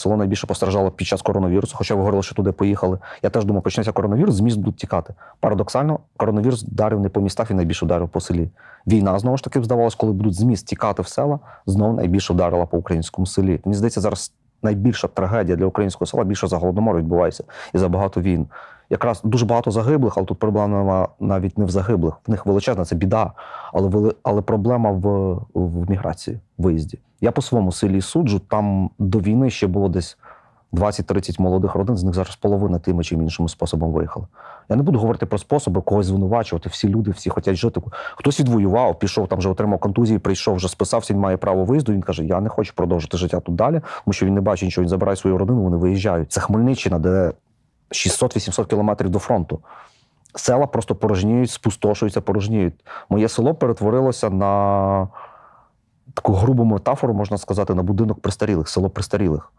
Село найбільше постраждало під час коронавірусу, хоча ви говорили, що туди поїхали. Я теж думав, почнеться коронавірус, з міст будуть тікати. Парадоксально, коронавірус вдарив не по містах, він найбільше вдарив по селі. Війна знову ж таки здавалось, коли будуть з міст тікати в села, знову найбільше вдарила по українському селі. Мені здається, зараз найбільша трагедія для українського села більше за голодомор відбувається і за багато війн. Якраз дуже багато загиблих, але тут проблема навіть не в загиблих. В них величезна це біда, але але проблема в, в міграції, в виїзді. Я по своєму селі суджу. Там до війни ще було десь 20-30 молодих родин, з них зараз половина тими чи іншим способом виїхала. Я не буду говорити про способи когось звинувачувати. Всі люди, всі хочуть жити. Хтось відвоював, пішов там вже отримав контузії, прийшов, вже списався, він має право виїзду. Він каже: Я не хочу продовжити життя тут далі, тому що він не бачить нічого. Він забирає свою родину, вони виїжджають. Це Хмельниччина, де 600-800 кілометрів до фронту. Села просто порожніють, спустошуються, порожніють. Моє село перетворилося на таку грубу метафору, можна сказати, на будинок престарілих, село престарілих.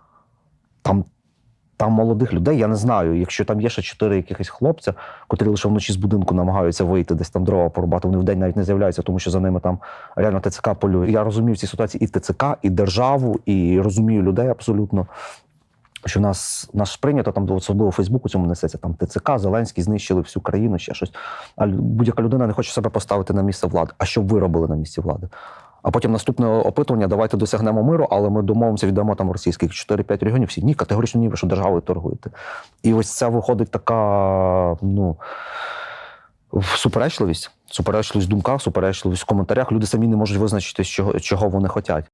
Там, там молодих людей, я не знаю, якщо там є ще чотири якихось хлопця, котрі лише вночі з будинку намагаються вийти, десь там дрова порубати, вони вдень навіть не з'являються, тому що за ними там реально ТЦК полює. Я розумію в цій ситуації і ТЦК, і державу, і розумію людей абсолютно. Що в нас, нас прийнято там особливо Фейсбуку цьому несеться там ТЦК, Зеленський знищили всю країну, ще щось. А будь-яка людина не хоче себе поставити на місце влади. А що ви робили на місці влади? А потім наступне опитування: давайте досягнемо миру, але ми домовимося, віддамо там російських 4-5 регіонів. Всі ні, категорично ні, ви що державою торгуєте. І ось це виходить така, ну. Суперечливість, суперечливість в думках, суперечливість в коментарях. Люди самі не можуть визначити, чого, чого вони хочуть.